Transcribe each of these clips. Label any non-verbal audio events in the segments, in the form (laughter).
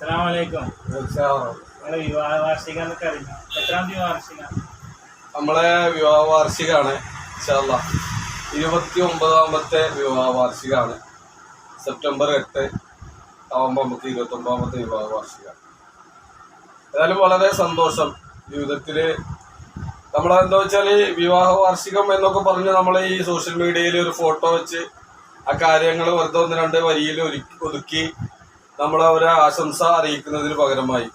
അസ്സലാമലൈക്കും. നിങ്ങളുടെ വിവാഹ വാർഷികം എത്രാമത്തെ വാർഷിക? നമ്മളെ വിവാഹ വാർഷികമാണ് ഇരുപത്തി ഒമ്പതാമത്തെ വിവാഹ വാർഷികമാണ് സെപ്റ്റംബർ എട്ട് ആവുമ്പോൾ നമുക്ക് ഇരുപത്തി ഒമ്പതാമത്തെ വിവാഹ വാർഷികമാണ് ഏതായാലും വളരെ സന്തോഷം. ജീവിതത്തിൽ നമ്മളെന്താ വെച്ചാൽ വിവാഹ വാർഷികം എന്നൊക്കെ പറഞ്ഞ് നമ്മൾ ഈ സോഷ്യൽ മീഡിയയിൽ ഒരു ഫോട്ടോ വെച്ച് ആ കാര്യങ്ങൾ വെറുതെ ഒന്ന് രണ്ട് വരിയിൽ ഒരുക്കി ഒതുക്കി നമ്മളെ അവരെ ആശംസ അറിയിക്കുന്നതിന് പകരമായി.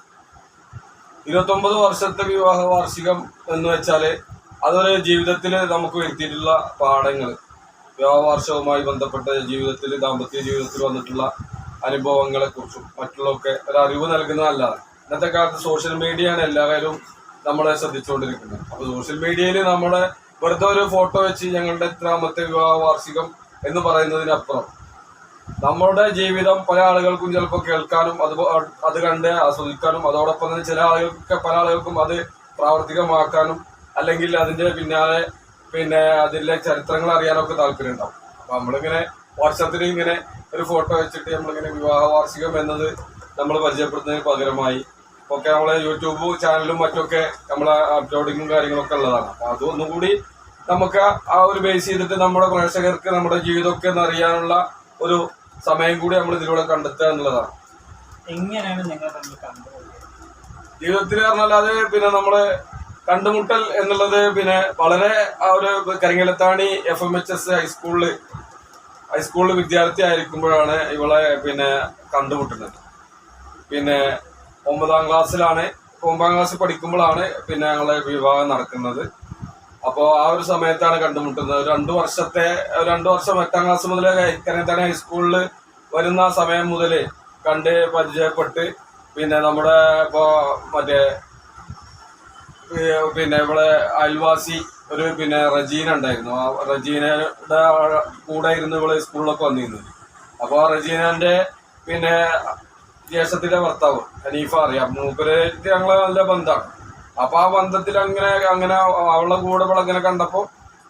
ഇരുപത്തൊമ്പത് വർഷത്തെ വിവാഹ വാർഷികം എന്ന് വെച്ചാൽ അതൊരു ജീവിതത്തിൽ നമുക്ക് വരുത്തിയിട്ടുള്ള പാഠങ്ങൾ വിവാഹ വാർഷികവുമായി ബന്ധപ്പെട്ട ജീവിതത്തിൽ ദാമ്പത്യ ജീവിതത്തിൽ വന്നിട്ടുള്ള അനുഭവങ്ങളെക്കുറിച്ചും മറ്റുള്ളതൊക്കെ ഒരു അറിവ് നൽകുന്നതല്ലാതെ ഇന്നത്തെ കാലത്ത് സോഷ്യൽ മീഡിയയാണ് എല്ലാവരും നമ്മളെ ശ്രദ്ധിച്ചുകൊണ്ടിരിക്കുന്നത്. അപ്പോൾ സോഷ്യൽ മീഡിയയിൽ നമ്മുടെ വെറുതെ ഒരു ഫോട്ടോ വെച്ച് ഞങ്ങളുടെ ഇത്രാമത്തെ വിവാഹ വാർഷികം എന്ന് പറയുന്നതിനപ്പുറം നമ്മുടെ ജീവിതം പല ആളുകൾക്കും ചിലപ്പോൾ കേൾക്കാനും അത് അത് കണ്ട് ആസ്വദിക്കാനും അതോടൊപ്പം തന്നെ ചില ആളുകൾക്ക് പല ആളുകൾക്കും അത് പ്രാവർത്തികമാക്കാനും അല്ലെങ്കിൽ അതിന്റെ പിന്നാലെ പിന്നെ അതിലെ ചരിത്രങ്ങൾ അറിയാനൊക്കെ താല്പര്യം ഉണ്ടാവും അപ്പൊ നമ്മളിങ്ങനെ വാട്സപ്പിൽ ഇങ്ങനെ ഒരു ഫോട്ടോ വെച്ചിട്ട് നമ്മളിങ്ങനെ വിവാഹ വാർഷികം എന്നത് നമ്മൾ പരിചയപ്പെടുത്തുന്നതിന് പകരമായി. ഒക്കെ നമ്മളെ യൂട്യൂബ് ചാനലും മറ്റൊക്കെ നമ്മളെ അപ്ലോഡിങ്ങും കാര്യങ്ങളൊക്കെ ഉള്ളതാണ്. അപ്പൊ അതൊന്നുകൂടി നമുക്ക് ആ ഒരു ബേസ് ചെയ്തിട്ട് നമ്മുടെ പ്രേക്ഷകർക്ക് നമ്മുടെ ജീവിതമൊക്കെ അറിയാനുള്ള ഒരു സമയം കൂടി നമ്മൾ ഇതിലൂടെ കണ്ടെത്തുക എന്നുള്ളതാണ്. എങ്ങനെയാണ് നിങ്ങൾ ജീവിതത്തിൽ പറഞ്ഞാൽ അത് പിന്നെ നമ്മൾ കണ്ടുമുട്ടൽ എന്നുള്ളത് പിന്നെ വളരെ ആ ഒരു Karingallathani F M H S ഹൈസ്കൂളിൽ ഹൈസ്കൂളിൽ വിദ്യാർത്ഥി ആയിരിക്കുമ്പോഴാണ് ഇവളെ പിന്നെ കണ്ടുമുട്ടുന്നത്. പിന്നെ ഒമ്പതാം ക്ലാസ്സിലാണ് ഒമ്പതാം ക്ലാസ്സിൽ പഠിക്കുമ്പോഴാണ് പിന്നെ ഞങ്ങളെ വിവാഹം നടക്കുന്നത്. അപ്പോൾ ആ ഒരു സമയത്താണ് കണ്ടുമുട്ടുന്നത്. രണ്ടു വർഷത്തെ രണ്ടു വർഷം എട്ടാം ക്ലാസ് മുതൽ കരിങ്ങലത്താണി ഹൈസ്കൂളിൽ വരുന്ന സമയം മുതൽ കണ്ട് പരിചയപ്പെട്ട് പിന്നെ നമ്മുടെ ഇപ്പോ മറ്റേ പിന്നെ ഇവിടെ അയൽവാസി ഒരു പിന്നെ റജീന ഉണ്ടായിരുന്നു. ആ റജീനയുടെ കൂടെ ഇരുന്ന് ഇവിടെ സ്കൂളിലൊക്കെ വന്നിരുന്നു. അപ്പോൾ ആ റജീനന്റെ പിന്നെ ജ്യേഷ്ഠത്തിന്റെ ഭർത്താവ് ഹനീഫ അറിയാം. മൂപ്പര് ഞങ്ങളെ നല്ല ബന്ധമാണ്. അപ്പൊ ആ ബന്ധത്തിൽ അങ്ങനെ അങ്ങനെ അവളുടെ കൂടെ ഇവിടെ അങ്ങനെ കണ്ടപ്പോ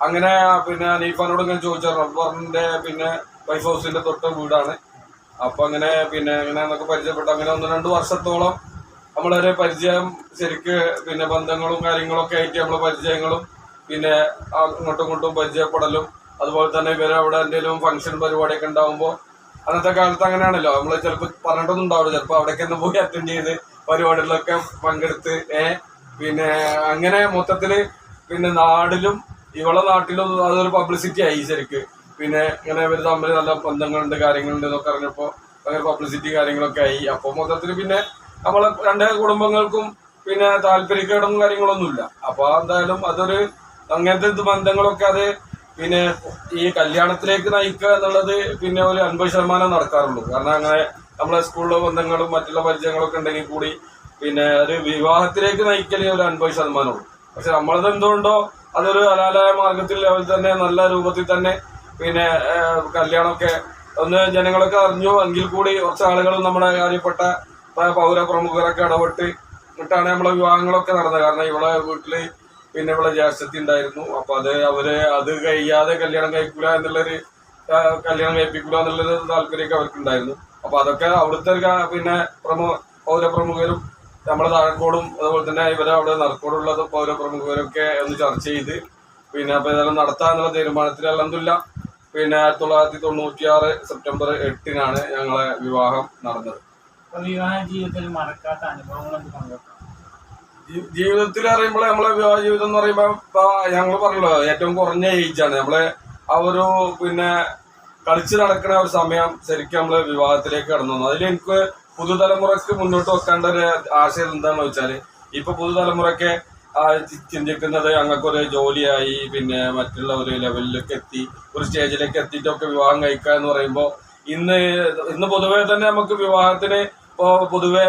അങ്ങനെ പിന്നെ അനീഫാനോട് ഇങ്ങനെ ചോദിച്ചു റബ്ബറിന്റെ പിന്നെ വൈഫ് ഹൗസിന്റെ തൊട്ട വീടാണ്. അപ്പൊ അങ്ങനെ പിന്നെ അങ്ങനെ എന്നൊക്കെ പരിചയപ്പെട്ടു. അങ്ങനെ ഒന്ന് രണ്ട് വർഷത്തോളം നമ്മളൊരു പരിചയം ശരിക്ക് പിന്നെ ബന്ധങ്ങളും കാര്യങ്ങളൊക്കെ ആയിട്ട് നമ്മളെ പരിചയങ്ങളും പിന്നെ അങ്ങോട്ടും ഇങ്ങോട്ടും പരിചയപ്പെടലും അതുപോലെ തന്നെ ഇവരെ അവിടെ എന്തെങ്കിലും ഫംഗ്ഷൻ പരിപാടിയൊക്കെ ഉണ്ടാവുമ്പോൾ അന്നത്തെ കാലത്ത് അങ്ങനെയാണല്ലോ. നമ്മൾ ചിലപ്പോൾ പറഞ്ഞിട്ടൊന്നും ഉണ്ടാവില്ല. ചിലപ്പോൾ അവിടേക്ക് ഒന്ന് പോയി അറ്റൻഡ് ചെയ്ത് പരിപാടികളിലൊക്കെ പങ്കെടുത്ത് ഏ പിന്നെ അങ്ങനെ മൊത്തത്തിൽ പിന്നെ നാടിലും ഇവളെ നാട്ടിലും അതൊരു പബ്ലിസിറ്റി ആയി ശരിക്ക്. പിന്നെ ഇങ്ങനെ ഇവർ തമ്മിൽ നല്ല ബന്ധങ്ങളുണ്ട് കാര്യങ്ങളുണ്ട് എന്നൊക്കെ അറിഞ്ഞപ്പോൾ അങ്ങനെ പബ്ലിസിറ്റി കാര്യങ്ങളൊക്കെ ആയി. അപ്പോൾ മൊത്തത്തിൽ പിന്നെ നമ്മളെ രണ്ട് കുടുംബങ്ങൾക്കും പിന്നെ താല്പര്യക്കേടും കാര്യങ്ങളൊന്നുമില്ല. അപ്പൊ എന്തായാലും അതൊരു അങ്ങനത്തെ ബന്ധങ്ങളൊക്കെ അത് പിന്നെ ഈ കല്യാണത്തിലേക്ക് നയിക്കുക എന്നുള്ളത് പിന്നെ ഒരു അൻപത് ശതമാനം നടക്കാറുള്ളൂ. കാരണം അങ്ങനെ നമ്മളെ സ്കൂളിലെ ബന്ധങ്ങളും മറ്റുള്ള പരിചയങ്ങളൊക്കെ ഉണ്ടെങ്കിൽ കൂടി പിന്നെ ഒരു വിവാഹത്തിലേക്ക് നയിക്കലേ ഒരു അൻപത് ശതമാനമുള്ളൂ. പക്ഷെ നമ്മളത് എന്തുകൊണ്ടോ അതൊരു ഹലാലായ മാർഗത്തിൽ അവർ തന്നെ നല്ല രൂപത്തിൽ തന്നെ പിന്നെ കല്യാണമൊക്കെ ഒന്ന് ജനങ്ങളൊക്കെ അറിഞ്ഞു എങ്കിൽ കൂടി കുറച്ച് ആളുകൾ നമ്മുടെ കാര്യപ്പെട്ട പൗര പ്രമുഖരൊക്കെ ഇടപെട്ട് ഇട്ടാണ് നമ്മളെ വിവാഹങ്ങളൊക്കെ നടന്നത്. കാരണം ഇവിടെ വീട്ടിൽ പിന്നെ ഇവിടെ ജ്യേഷ്ഠത്തി ഉണ്ടായിരുന്നു. അപ്പൊ അത് അവർ അത് കഴിയാതെ കല്യാണം കഴിക്കൂല എന്നുള്ളൊരു കല്യാണം കഴിപ്പിക്കൂല എന്നുള്ളൊരു താല്പര്യമൊക്കെ അവർക്ക് ഉണ്ടായിരുന്നു അപ്പൊ അതൊക്കെ അവിടുത്തെ പിന്നെ പ്രമുഖ പൗരപ്രമുഖരും നമ്മുടെ താഴക്കോടും അതുപോലെ തന്നെ ഇവരെ അവിടെ നടക്കോടുള്ള പൗരപ്രമുഖരൊക്കെ ഒന്ന് ചർച്ച ചെയ്ത് പിന്നെ അപ്പൊ ഇതെല്ലാം നടത്താന്നുള്ള തീരുമാനത്തിൽ അല്ലെന്നില്ല പിന്നെ ആയിരത്തി തൊള്ളായിരത്തി തൊണ്ണൂറ്റിയാറ് സെപ്റ്റംബർ എട്ടിനാണ് ഞങ്ങളെ വിവാഹം നടന്നത്. വിവാഹ ജീവിതത്തിൽ മറക്കാത്ത അനുഭവങ്ങൾ ജീവിതത്തിൽ അറിയുമ്പോൾ നമ്മളെ വിവാഹ ജീവിതം എന്ന് പറയുമ്പോൾ ഇപ്പൊ ഞങ്ങൾ പറഞ്ഞല്ലോ ഏറ്റവും കുറഞ്ഞ ഏജാണ് നമ്മളെ ആ ഒരു പിന്നെ കളിച്ച് നടക്കുന്ന ഒരു സമയം ശരിക്കും നമ്മൾ വിവാഹത്തിലേക്ക് കടന്നു അതിൽ എനിക്ക് പുതുതലമുറക്ക് മുന്നോട്ട് വെക്കേണ്ട ഒരു ആശയം എന്താണെന്ന് വെച്ചാൽ ഇപ്പൊ പുതുതലമുറക്ക് ചിന്തിക്കുന്നത് ഞങ്ങൾക്കൊരു ജോലിയായി പിന്നെ മറ്റുള്ള ഒരു ലെവലിലേക്ക് എത്തി ഒരു സ്റ്റേജിലേക്ക് എത്തിയിട്ടൊക്കെ വിവാഹം കഴിക്കുക എന്ന് പറയുമ്പോൾ ഇന്ന് ഇന്ന് പൊതുവെ തന്നെ നമുക്ക് വിവാഹത്തിന് ഇപ്പോ പൊതുവെ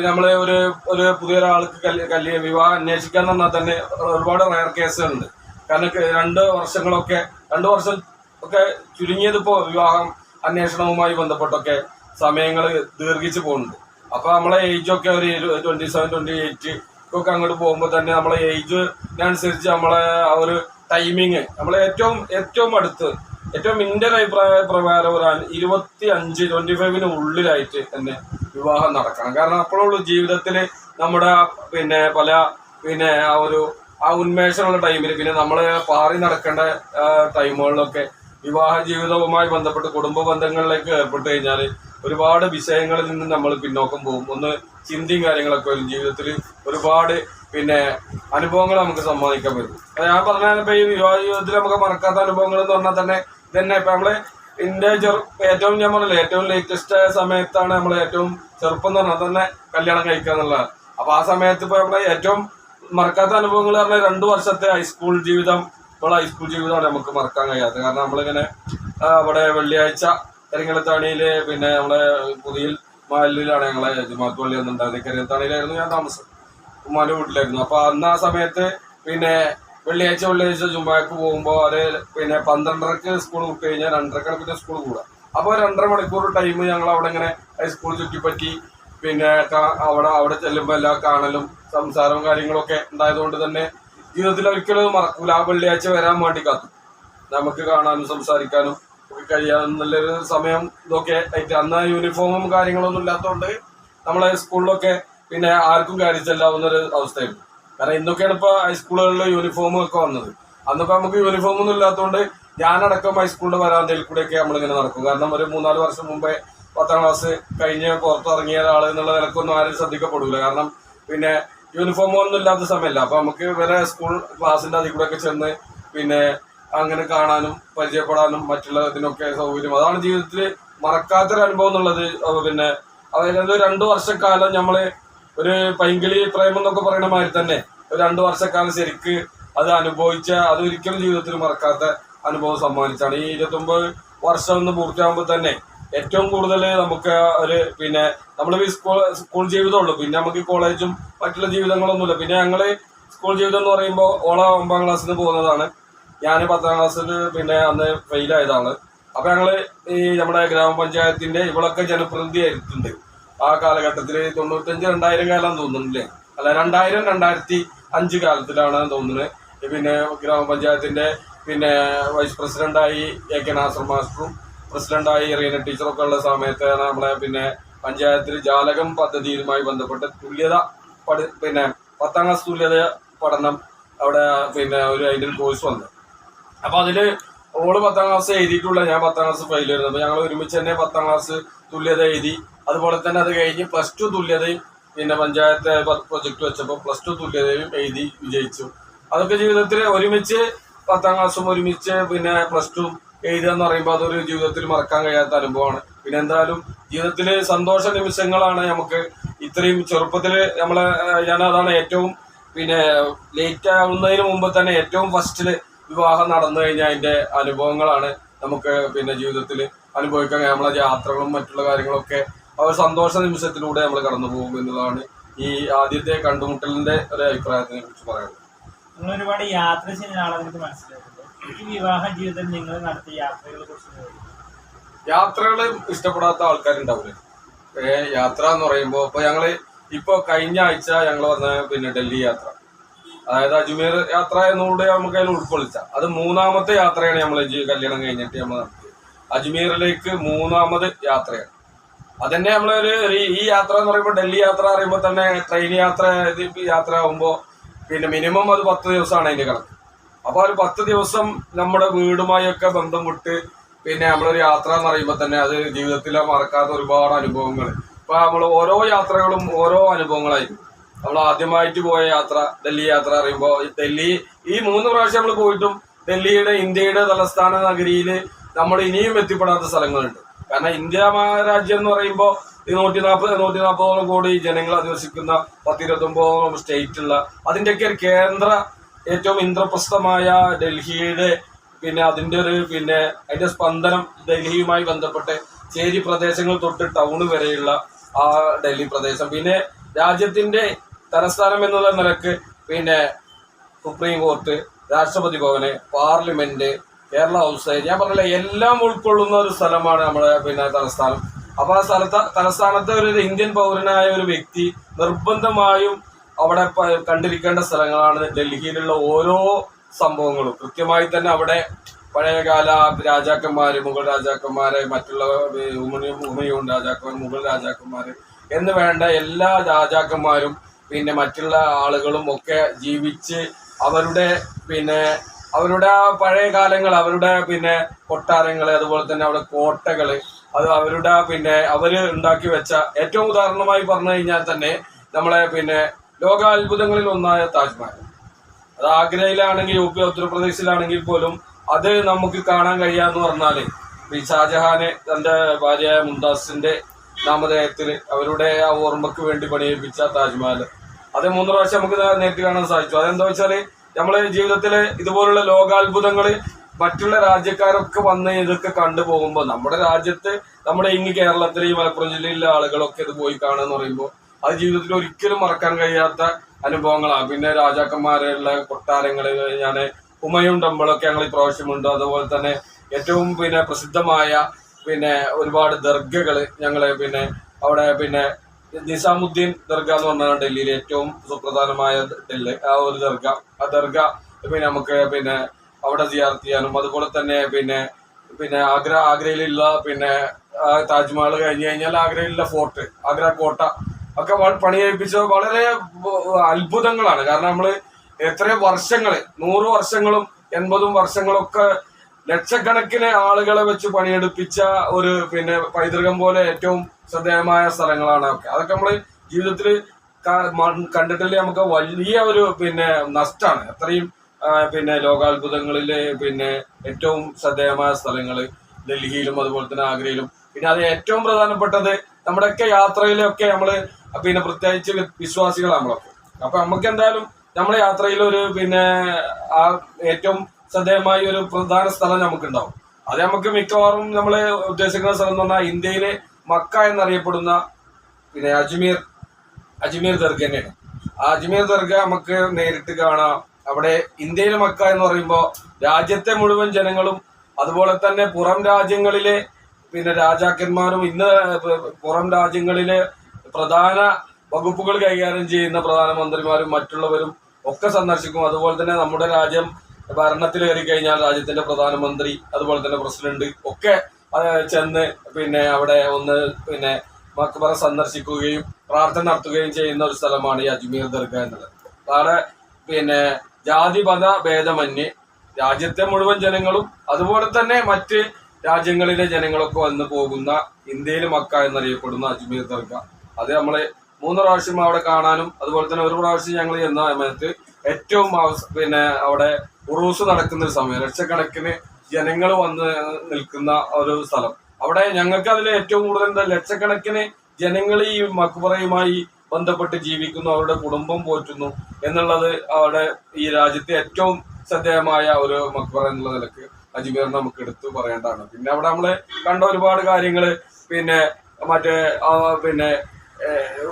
നമ്മൾ ഒരു ഒരു പുതിയ ഒരാൾക്ക് കല്യ കല്യ വിവാഹം അന്വേഷിക്കാൻ പറഞ്ഞാൽ തന്നെ ഒരുപാട് റയർ കേസുകളുണ്ട്. കാരണം രണ്ട് വർഷങ്ങളൊക്കെ രണ്ട് വർഷം ഒക്കെ ചുരുങ്ങിയത് ഇപ്പോ വിവാഹം അന്വേഷണവുമായി ബന്ധപ്പെട്ടൊക്കെ സമയങ്ങൾ ദീർഘിച്ച് പോകുന്നുണ്ട്. അപ്പോൾ നമ്മളെ ഏജ് ഒക്കെ ഒരു ട്വന്റി സെവൻ ട്വന്റി എയ്റ്റ് ഒക്കെ അങ്ങോട്ട് പോകുമ്പോൾ തന്നെ നമ്മളെ ഏജിനനുസരിച്ച് നമ്മളെ ആ ഒരു ടൈമിങ് നമ്മളെ ഏറ്റവും ഏറ്റവും അടുത്ത് ഏറ്റവും ഇന്ത്യൻ അഭിപ്രായ പ്രകാരം ഒരു ഇരുപത്തി അഞ്ച് ട്വന്റി ഫൈവിന് ഉള്ളിലായിട്ട് തന്നെ വിവാഹം നടക്കണം. കാരണം അപ്പോഴുള്ള ജീവിതത്തിൽ നമ്മുടെ പിന്നെ പല പിന്നെ ആ ഒരു ആ ഉന്മേഷമുള്ള ടൈമിൽ പിന്നെ നമ്മൾ പാറി നടക്കേണ്ട ടൈമുകളിലൊക്കെ വിവാഹ ജീവിതവുമായി ബന്ധപ്പെട്ട് കുടുംബ ബന്ധങ്ങളിലേക്ക് ഏർപ്പെട്ട് കഴിഞ്ഞാൽ ഒരുപാട് വിഷയങ്ങളിൽ നിന്ന് നമ്മൾ പിന്നോക്കം പോകും. ഒന്ന് ചിന്തയും കാര്യങ്ങളൊക്കെ വരും. ജീവിതത്തിൽ ഒരുപാട് പിന്നെ അനുഭവങ്ങൾ നമുക്ക് സമ്മാനിക്കാൻ അത് ഞാൻ പറഞ്ഞ ഈ വിവാഹ ജീവിതത്തിൽ നമുക്ക് മറക്കാത്ത അനുഭവങ്ങൾ എന്ന് പറഞ്ഞാൽ തന്നെ ഇതന്നെ. ഇപ്പം നമ്മൾ എന്റെ ചെറു ഏറ്റവും ഞാൻ പറഞ്ഞില്ല ഏറ്റവും ലേറ്റസ്റ്റ് ആയ സമയത്താണ് നമ്മൾ ഏറ്റവും ചെറുപ്പം എന്ന് പറഞ്ഞാൽ തന്നെ കല്യാണം കഴിക്കുക എന്നുള്ളത് അപ്പോൾ ആ സമയത്ത് ഇപ്പോൾ നമ്മളെ ഏറ്റവും മറക്കാത്ത അനുഭവങ്ങൾ പറഞ്ഞാൽ രണ്ട് വർഷത്തെ ഹൈസ്കൂൾ ജീവിതം ഇപ്പോൾ ഹൈസ്കൂൾ ജീവിതമാണ് നമുക്ക് മറക്കാൻ കഴിയാത്തത്. കാരണം നമ്മളിങ്ങനെ അവിടെ വെള്ളിയാഴ്ച കരിങ്കലത്താണിയിൽ പിന്നെ നമ്മളെ പുതിയ മാലിലാണ് ഞങ്ങളെ ജമാത്ത് പള്ളി എന്നുണ്ടായിരുന്നത് കരിങ്ങത്താണിയിലായിരുന്നു ഞാൻ താമസം. ഉമ്മാന്റെ വീട്ടിലായിരുന്നു. അപ്പോൾ അന്ന് ആ സമയത്ത് പിന്നെ വെള്ളിയാഴ്ച വെള്ളിയാഴ്ച ജുമാക്ക് പോകുമ്പോൾ അത് പിന്നെ പന്ത്രണ്ടരക്ക് സ്കൂൾ വിട്ട് കഴിഞ്ഞാൽ രണ്ടരക്കാണ് പിന്നെ സ്കൂൾ കൂടുക അപ്പോൾ രണ്ടര മണിക്കൂർ ടൈം ഞങ്ങൾ അവിടെ ഇങ്ങനെ ഹൈസ്കൂൾ ചുറ്റിപ്പറ്റി പിന്നെ അവിടെ അവിടെ ചെല്ലുമ്പോൾ എല്ലാ കാണലും സംസാരവും കാര്യങ്ങളൊക്കെ ഉണ്ടായതുകൊണ്ട് തന്നെ ജീവിതത്തിൽ ഒരിക്കലും മറക്കൂല. ആ വെള്ളിയാഴ്ച വരാൻ വേണ്ടി കാത്തു. നമുക്ക് കാണാനും സംസാരിക്കാനും ഒക്കെ കഴിയാന്നുള്ളൊരു സമയം ഇതൊക്കെ ആയിട്ട്. അന്ന് യൂണിഫോമും കാര്യങ്ങളൊന്നും ഇല്ലാത്തതുകൊണ്ട് നമ്മളെ സ്കൂളിലൊക്കെ പിന്നെ ആർക്കും കാര്യച്ചെല്ലാവുന്ന ഒരു അവസ്ഥയായിരുന്നു. കാരണം ഇന്നൊക്കെയാണ് ഇപ്പൊ ഹൈസ്കൂളുകളിൽ യൂണിഫോം ഒക്കെ വന്നത്. അന്നിപ്പോ നമുക്ക് യൂണിഫോം ഒന്നും ഇല്ലാത്തതുകൊണ്ട് ഞാനടക്കം ഹൈസ്കൂളിന്റെ വരാന്തയിൽ കൂടെയൊക്കെ നമ്മളിങ്ങനെ നടക്കും. കാരണം ഒരു മൂന്നാൽ വർഷം മുമ്പേ പത്താം ക്ലാസ് കഴിഞ്ഞ് പുറത്തിറങ്ങിയ ഒരാൾ എന്നുള്ള നിലക്കൊന്നും ആരും ശ്രദ്ധിക്കപ്പെടില്ല കാരണം പിന്നെ യൂണിഫോം ഒന്നും ഇല്ലാത്ത സമയമല്ല അപ്പൊ നമുക്ക് വേറെ സ്കൂൾ ക്ലാസ്സിന്റെ അതിൽ കൂടെ ഒക്കെ ചെന്ന് പിന്നെ അങ്ങനെ കാണാനും പരിചയപ്പെടാനും മറ്റുള്ള ഇതിനൊക്കെ സൗകര്യം. അതാണ് ജീവിതത്തിൽ മറക്കാത്തൊരു അനുഭവം എന്നുള്ളത്. പിന്നെ അതായത് രണ്ടു വർഷക്കാലം നമ്മൾ ഒരു പൈങ്കിളി പ്രേമം എന്നൊക്കെ പറയുന്ന മാതിരി തന്നെ ഒരു രണ്ടു വർഷക്കാലം ശരിക്ക് അത് അനുഭവിച്ച അത് ഒരിക്കലും ജീവിതത്തിൽ മറക്കാത്ത അനുഭവം സമ്മാനിച്ചാണ്. ഈ ഇരുപത്തൊമ്പത് വർഷം ഒന്ന് പൂർത്തിയാകുമ്പോൾ തന്നെ ഏറ്റവും കൂടുതൽ നമുക്ക് ഒരു പിന്നെ നമ്മൾ സ്കൂൾ സ്കൂൾ ജീവിതമുള്ളൂ പിന്നെ നമുക്ക് കോളേജും മറ്റുള്ള ജീവിതങ്ങളൊന്നുമില്ല. പിന്നെ ഞങ്ങൾ സ്കൂൾ ജീവിതം എന്ന് പറയുമ്പോൾ ഓള ഒമ്പതാം ക്ലാസ്സിൽ പോകുന്നതാണ്. ഞാൻ പത്താം ക്ലാസ്സിൽ പിന്നെ അന്ന് ഫെയിലായതാണ് അപ്പൊ ഞങ്ങൾ ഈ നമ്മുടെ ഗ്രാമപഞ്ചായത്തിന്റെ ഇവളൊക്കെ ജനപ്രതിനിധി ആയിട്ടുണ്ട് ആ കാലഘട്ടത്തിൽ തൊണ്ണൂറ്റഞ്ച് രണ്ടായിരം കാലം തോന്നുന്നില്ലേ? അല്ല രണ്ടായിരം രണ്ടായിരത്തി അഞ്ച് കാലത്തിലാണ് തോന്നുന്നത്. പിന്നെ ഗ്രാമപഞ്ചായത്തിന്റെ പിന്നെ വൈസ് പ്രസിഡന്റായി എ കെ നാസർ മാസ്റ്ററും പ്രസിഡന്റായി റീന ടീച്ചറൊക്കെ ഉള്ള സമയത്താണ് നമ്മളെ പിന്നെ പഞ്ചായത്തിൽ ജാലകം പദ്ധതിയുമായി ബന്ധപ്പെട്ട് തുല്യത പഠി പിന്നെ പത്താം ക്ലാസ് തുല്യത പഠനം അവിടെ പിന്നെ ഒരു അതിന്റെ ഒരു കോഴ്സ് വന്നു. അപ്പൊ അതിൽ ഓൾ പത്താം ക്ലാസ് എഴുതിയിട്ടുള്ള ഞാൻ പത്താം ക്ലാസ് ഫെയിൽ ആയിരുന്നു. അപ്പോൾ ഞങ്ങൾ ഒരുമിച്ച് തന്നെ പത്താം ക്ലാസ് തുല്യത എഴുതി. അതുപോലെ തന്നെ അത് കഴിഞ്ഞ് പ്ലസ് ടു തുല്യതയും പിന്നെ പഞ്ചായത്ത് പ്രൊജക്ട് വെച്ചപ്പോൾ പ്ലസ് ടു തുല്യതയും എഴുതി വിജയിച്ചു. അതൊക്കെ ജീവിതത്തിൽ ഒരുമിച്ച് പത്താം ക്ലാസ്സും ഒരുമിച്ച് പിന്നെ പ്ലസ് ടു എഴുതുക എന്ന് പറയുമ്പോൾ അതൊരു ജീവിതത്തിൽ മറക്കാൻ കഴിയാത്ത അനുഭവമാണ്. പിന്നെ എന്തായാലും ജീവിതത്തിൽ സന്തോഷ നിമിഷങ്ങളാണ് നമുക്ക് ഇത്രയും ചെറുപ്പത്തിൽ നമ്മളെ ഞാൻ അതാണ് ഏറ്റവും പിന്നെ ലേറ്റ് ആവുന്നതിന് മുമ്പ് തന്നെ ഏറ്റവും ഫസ്റ്റിൽ വിവാഹം നടന്നു കഴിഞ്ഞാൽ അതിന്റെ അനുഭവങ്ങളാണ് നമുക്ക് പിന്നെ ജീവിതത്തിൽ അനുഭവിക്കാൻ നമ്മളെ യാത്രകളും മറ്റുള്ള കാര്യങ്ങളൊക്കെ ആ ഒരു സന്തോഷ നിമിഷത്തിലൂടെ നമ്മൾ കടന്നു പോകും എന്നുള്ളതാണ് ഈ ആദ്യത്തെ കണ്ടുമുട്ടലിന്റെ ഒരു അഭിപ്രായത്തിനെ കുറിച്ച് പറയുന്നത് നിങ്ങൾ ഒരുപാട് യാത്ര ചെയ്യുന്ന ആളെ മനസ്സിലായിട്ടുണ്ട് ഈ യാത്രകളെ യാത്രകൾ ഇഷ്ടപ്പെടാത്ത ആൾക്കാരുണ്ടാവില്ലേ ഏ യാത്ര എന്ന് പറയുമ്പോൾ ഇപ്പൊ ഞങ്ങൾ ഇപ്പൊ കഴിഞ്ഞ ആഴ്ച ഞങ്ങൾ വന്ന പിന്നെ ഡൽഹി യാത്ര. അതായത് അജ്മീർ യാത്ര എന്നുകൂടെ നമുക്ക് അതിൽ ഉൾക്കൊള്ളിച്ച. അത് മൂന്നാമത്തെ യാത്രയാണ് നമ്മൾ കല്യാണം കഴിഞ്ഞിട്ട് നമ്മൾ നടത്തിയത്. അജ്മീറിലേക്ക് മൂന്നാമത് യാത്രയാണ്. അതന്നെ നമ്മളൊരു ഈ യാത്ര എന്ന് പറയുമ്പോൾ ഡൽഹി യാത്ര പറയുമ്പോൾ തന്നെ ട്രെയിൻ യാത്ര യാത്ര ആകുമ്പോൾ പിന്നെ മിനിമം അത് പത്ത് ദിവസമാണ് അതിന്റെ കണക്ക്. അപ്പൊ ഒരു പത്ത് ദിവസം നമ്മുടെ വീടുമായൊക്കെ ബന്ധം വിട്ട് പിന്നെ നമ്മളൊരു യാത്ര എന്ന് പറയുമ്പോൾ തന്നെ അത് ജീവിതത്തിൽ മറക്കാത്ത ഒരുപാട് അനുഭവങ്ങൾ ഇപ്പൊ നമ്മൾ ഓരോ യാത്രകളും ഓരോ അനുഭവങ്ങളായിരിക്കും. നമ്മൾ ആദ്യമായിട്ട് പോയ യാത്ര ഡൽഹി യാത്ര പറയുമ്പോൾ ഡൽഹി ഈ മൂന്ന് പ്രാവശ്യം നമ്മൾ പോയിട്ടും ഡൽഹിയുടെ ഇന്ത്യയുടെ തലസ്ഥാന നഗരിയിൽ നമ്മൾ ഇനിയും എത്തിപ്പെടാത്ത സ്ഥലങ്ങളുണ്ട്. കാരണം ഇന്ത്യ മഹാരാജ്യം എന്ന് പറയുമ്പോൾ നൂറ്റി നാൽപ്പത് നൂറ്റി നാൽപ്പതോളം കോടി ജനങ്ങൾ അധിവസിക്കുന്ന പത്തിരുപത്തൊമ്പതോളം സ്റ്റേറ്റ് ഉള്ള അതിന്റെയൊക്കെ ഒരു കേന്ദ്ര ഏറ്റവും ഇന്ദ്രപ്രസ്ഥമായ ഡൽഹിയുടെ പിന്നെ അതിന്റെ ഒരു പിന്നെ അതിന്റെ സ്പന്ദനം ഡൽഹിയുമായി ബന്ധപ്പെട്ട് ചേരി പ്രദേശങ്ങൾ തൊട്ട് ടൗൺ വരെയുള്ള ആ ഡൽഹി പ്രദേശം. പിന്നെ രാജ്യത്തിന്റെ തലസ്ഥാനം എന്നുള്ള നിലയ്ക്ക് പിന്നെ സുപ്രീം കോർട്ട് രാഷ്ട്രപതി ഭവന് പാർലമെന്റ് കേരള ഹൗസ് ഞാൻ പറഞ്ഞില്ല എല്ലാം ഉൾക്കൊള്ളുന്ന ഒരു സ്ഥലമാണ് നമ്മുടെ പിന്നെ തലസ്ഥാനം. അപ്പൊ ആ സ്ഥലത്ത് തലസ്ഥാനത്തെ ഒരു ഇന്ത്യൻ പൗരനായ ഒരു വ്യക്തി നിർബന്ധമായും അവിടെ കണ്ടിരിക്കേണ്ട സ്ഥലങ്ങളാണ് ഡൽഹിയിലുള്ള ഓരോ സംഭവങ്ങളും. കൃത്യമായി തന്നെ അവിടെ പഴയകാല രാജാക്കന്മാർ മുഗൾ രാജാക്കന്മാരെ മറ്റുള്ള ഉമയൂൺ രാജാക്കന്മാർ മുഗൾ രാജാക്കന്മാർ എന്ന് വേണ്ട എല്ലാ രാജാക്കന്മാരും പിന്നെ മറ്റുള്ള ആളുകളും ഒക്കെ ജീവിച്ച് അവരുടെ പിന്നെ അവരുടെ ആ പഴയ കാലങ്ങൾ അവരുടെ പിന്നെ കൊട്ടാരങ്ങൾ അതുപോലെ തന്നെ അവിടെ കോട്ടകൾ അത് അവരുടെ പിന്നെ അവർ ഉണ്ടാക്കി വെച്ച ഏറ്റവും ഉദാഹരണമായി പറഞ്ഞു കഴിഞ്ഞാൽ തന്നെ നമ്മളെ പിന്നെ ലോകാത്ഭുതങ്ങളിൽ ഒന്നായ താജ്മഹൽ അത് ആഗ്രയിലാണെങ്കിൽ യു പി ഉത്തർപ്രദേശിലാണെങ്കിൽ പോലും അത് നമുക്ക് കാണാൻ കഴിയാന്ന് പറഞ്ഞാൽ ഈ ഷാജഹാനെ തന്റെ ഭാര്യയായ മുംതാസിന്റെ നാമധേയത്തിൽ അവരുടെ ആ ഓർമ്മക്ക് വേണ്ടി പണിയേൽപ്പിച്ച താജ്മഹൽ അത് മൂന്ന് പ്രാവശ്യം നമുക്ക് നേരിട്ട് കാണാൻ സാധിച്ചു. അതെന്താ വെച്ചാൽ നമ്മളെ ജീവിതത്തിലെ ഇതുപോലുള്ള ലോകാത്ഭുതങ്ങൾ മറ്റുള്ള രാജ്യക്കാരൊക്കെ വന്ന് ഇതൊക്കെ കണ്ടു പോകുമ്പോൾ നമ്മുടെ രാജ്യത്ത് നമ്മുടെ ഇങ്ങ് കേരളത്തിലെ ഈ മലപ്പുറം ജില്ലയിലെ ആളുകളൊക്കെ ഇത് പോയി കാണുക എന്ന് പറയുമ്പോൾ അത് ജീവിതത്തിൽ ഒരിക്കലും മറക്കാൻ കഴിയാത്ത അനുഭവങ്ങളാണ്. പിന്നെ രാജാക്കന്മാരുള്ള കൊട്ടാരങ്ങളിൽ ഞാൻ ഉമയും ടെമ്പിളൊക്കെ ഞങ്ങൾ ഇപ്രാവശ്യമുണ്ട് അതുപോലെ തന്നെ ഏറ്റവും പിന്നെ പ്രസിദ്ധമായ പിന്നെ ഒരുപാട് ദർഗകൾ ഞങ്ങൾ പിന്നെ അവിടെ പിന്നെ നിസാമുദ്ദീൻ ദർഗ എന്ന് പറഞ്ഞാൽ ഡൽഹിയിലെ ഏറ്റവും സുപ്രധാനമായ ഡൽഹി ആ ഒരു ദർഗ. ആ ദർഗ പിന്നെ നമുക്ക് പിന്നെ അവിടെ സിയാർത്ത് ചെയ്യാനും അതുപോലെ തന്നെ പിന്നെ പിന്നെ ആഗ്ര ആഗ്രയിലുള്ള പിന്നെ താജ്മഹൽ കഴിഞ്ഞു കഴിഞ്ഞാൽ ആഗ്രയിലുള്ള ഫോർട്ട് ആഗ്ര കോട്ട. ഒക്കെ പണിയേൽപ്പിച്ച വളരെ അത്ഭുതങ്ങളാണ്. കാരണം നമ്മൾ എത്ര വർഷങ്ങൾ നൂറ് വർഷങ്ങളും എൺപതും വർഷങ്ങളൊക്കെ ലക്ഷക്കണക്കിന് ആളുകളെ വെച്ച് പണിയെടുപ്പിച്ച ഒരു പിന്നെ പൈതൃകം പോലെ ഏറ്റവും ശ്രദ്ധേയമായ സ്ഥലങ്ങളാണ് ഒക്കെ അതൊക്കെ നമ്മൾ ജീവിതത്തിൽ കണ്ടിട്ടില്ലേ? നമുക്ക് വലിയ ഒരു പിന്നെ നഷ്ടമാണ് അത്രയും പിന്നെ ലോകാത്ഭുതങ്ങളിലെ പിന്നെ ഏറ്റവും ശ്രദ്ധേയമായ സ്ഥലങ്ങൾ ഡൽഹിയിലും അതുപോലെ തന്നെ ആഗ്രയിലും. പിന്നെ അത് ഏറ്റവും പ്രധാനപ്പെട്ടത് നമ്മുടെയൊക്കെ യാത്രയിലൊക്കെ നമ്മൾ പിന്നെ പ്രത്യേകിച്ച് വിശ്വാസികളാണ് നമ്മളൊക്കെ. അപ്പൊ നമുക്ക് എന്തായാലും നമ്മുടെ യാത്രയിൽ ഒരു പിന്നെ ആ ഏറ്റവും ശ്രദ്ധേയമായ ഒരു പ്രധാന സ്ഥലം നമുക്കുണ്ടാവും. അത് നമുക്ക് മിക്കവാറും നമ്മൾ ഉദ്ദേശിക്കുന്ന സ്ഥലം എന്ന് പറഞ്ഞാൽ ഇന്ത്യയിലെ മക്ക എന്നറിയപ്പെടുന്ന പിന്നെ അജ്മീർ അജ്മീർ ദർഗ തന്നെയാണ്. ആ അജ്മീർ ദർഗ നമുക്ക് നേരിട്ട് കാണാം. അവിടെ ഇന്ത്യയിലെ മക്ക എന്ന് പറയുമ്പോൾ രാജ്യത്തെ മുഴുവൻ ജനങ്ങളും അതുപോലെ തന്നെ പുറം രാജ്യങ്ങളിലെ പിന്നെ രാജാക്കന്മാരും ഇന്ന് പുറം രാജ്യങ്ങളിലെ പ്രധാന വകുപ്പുകൾ കൈകാര്യം ചെയ്യുന്ന പ്രധാനമന്ത്രിമാരും മറ്റുള്ളവരും ഒക്കെ സന്ദർശിക്കും. അതുപോലെ തന്നെ നമ്മുടെ രാജ്യം ഭരണത്തിൽ കയറി കഴിഞ്ഞാൽ രാജ്യത്തിന്റെ പ്രധാനമന്ത്രി അതുപോലെ തന്നെ പ്രസിഡന്റ് ഒക്കെ ചെന്ന് പിന്നെ അവിടെ ഒന്ന് പിന്നെ മക്ബറ സന്ദർശിക്കുകയും പ്രാർത്ഥന നടത്തുകയും ചെയ്യുന്ന ഒരു സ്ഥലമാണ് ഈ അജ്മീർ ദർഗ എന്നുള്ളത് അവിടെ പിന്നെ ജാതി മത ഭേദമന്യേ രാജ്യത്തെ മുഴുവൻ ജനങ്ങളും അതുപോലെ തന്നെ മറ്റ് രാജ്യങ്ങളിലെ ജനങ്ങളൊക്കെ വന്നു പോകുന്ന ഇന്ത്യയിൽ മക്ക എന്നറിയപ്പെടുന്ന അജ്മീർ ദർഗ. അത് നമ്മൾ മൂന്ന് പ്രാവശ്യം അവിടെ കാണാനും അതുപോലെ തന്നെ ഒരു പ്രാവശ്യം ഞങ്ങൾ ചെന്ന സമയത്ത് ഏറ്റവും പിന്നെ അവിടെ ഉറൂസ് നടക്കുന്ന ഒരു സമയം ലക്ഷക്കണക്കിന് ജനങ്ങൾ വന്ന് നിൽക്കുന്ന ഒരു സ്ഥലം. അവിടെ ഞങ്ങൾക്ക് അതിൽ ഏറ്റവും കൂടുതൽ എന്താ ലക്ഷക്കണക്കിന് ജനങ്ങൾ ഈ മക്ബറയുമായി ബന്ധപ്പെട്ട് ജീവിക്കുന്നു അവരുടെ കുടുംബം പോറ്റുന്നു എന്നുള്ളത് അവിടെ ഈ രാജ്യത്തെ ഏറ്റവും ശ്രദ്ധേയമായ ഒരു മക്ബറ എന്നുള്ള നിലയ്ക്ക് അജ്മീർ നമുക്ക് എടുത്തു പറയേണ്ടതാണ്. പിന്നെ അവിടെ നമ്മൾ കണ്ട ഒരുപാട് കാര്യങ്ങൾ പിന്നെ മറ്റേ പിന്നെ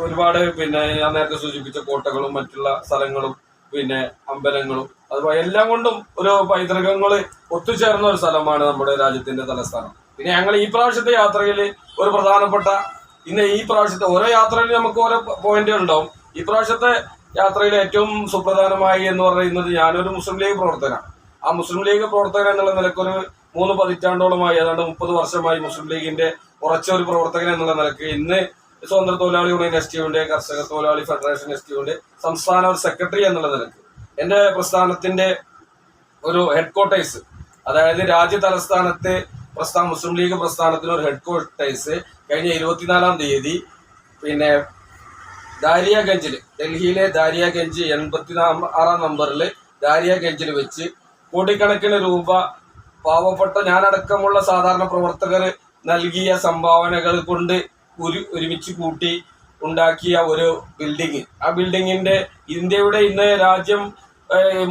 ഒരുപാട് പിന്നെ ഞാൻ നേരത്തെ സൂചിപ്പിച്ച കോട്ടകളും മറ്റുള്ള സ്ഥലങ്ങളും പിന്നെ അമ്പലങ്ങളും അതുപോലെ എല്ലാം കൊണ്ടും ഒരു പൈതൃകങ്ങൾ ഒത്തുചേർന്ന ഒരു സ്ഥലമാണ് നമ്മുടെ രാജ്യത്തിന്റെ തലസ്ഥാനം. പിന്നെ ഞങ്ങൾ ഈ പ്രാവശ്യത്തെ യാത്രയിൽ ഒരു പ്രധാനപ്പെട്ട ഇന്ന് ഈ പ്രാവശ്യത്തെ ഓരോ യാത്രയിൽ നമുക്ക് ഓരോ പോയിന്റുകൾ ഉണ്ടാവും. ഈ പ്രാവശ്യത്തെ യാത്രയിൽ ഏറ്റവും സുപ്രധാനമായി എന്ന് പറയുന്നത് ഞാനൊരു മുസ്ലിം ലീഗ് പ്രവർത്തകനാണ്. ആ മുസ്ലിം ലീഗ് പ്രവർത്തകൻ എന്നുള്ള ഒരു മൂന്ന് പതിറ്റാണ്ടോളമായി ഏതാണ്ട് മുപ്പത് വർഷമായി മുസ്ലിം ലീഗിന്റെ ഉറച്ച ഒരു പ്രവർത്തകൻ എന്നുള്ള നിലയ്ക്ക് ഇന്ന് സ്വതന്ത്ര തൊഴിലാളി യൂണിയൻ എസ് ടിയുണ്ട് കർഷക തൊഴിലാളി ഫെഡറേഷൻ എസ് ടിയുണ്ട് സംസ്ഥാന ഒരു സെക്രട്ടറി എന്നുള്ള നിലയ്ക്ക്. എന്റെ പ്രസ്ഥാനത്തിന്റെ ഒരു ഹെഡ് ക്വാർട്ടേഴ്സ് അതായത് രാജ്യ തലസ്ഥാനത്ത് പ്രസ്ഥാന മുസ്ലിം ലീഗ് പ്രസ്ഥാനത്തിന് ഒരു ഹെഡ് ക്വാർട്ടേഴ്സ് കഴിഞ്ഞ ഇരുപത്തിനാലാം തീയതി പിന്നെ ദാരിയാഗഞ്ചിൽ ഡൽഹിയിലെ ദാരിയാഗഞ്ച് എൺപത്തി ആറാം നമ്പറിൽ ദാരിയാഗഞ്ചിൽ വെച്ച് കോടിക്കണക്കിന് രൂപ പാവപ്പെട്ട ഞാനടക്കമുള്ള സാധാരണ പ്രവർത്തകർ നൽകിയ സംഭാവനകൾ കൊണ്ട് ഒരു ഒരുമിച്ച് കൂട്ടി ഉണ്ടാക്കിയ ഒരു ബിൽഡിംഗ് ആ ബിൽഡിങ്ങിന്റെ ഇന്ത്യയുടെ ഇന്ന് രാജ്യം